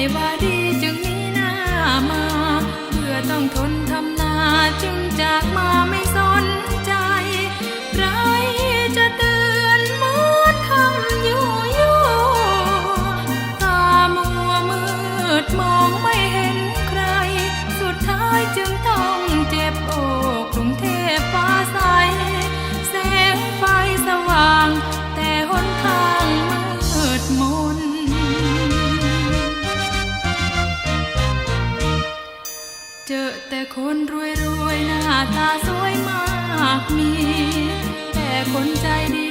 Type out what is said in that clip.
ไม่ว่าดีจึงมีหน้ามา เพื่อต้องทนทำนาจึงจากมา คนรวยรวยหน้าตาสวยมากมี แต่คนใจดี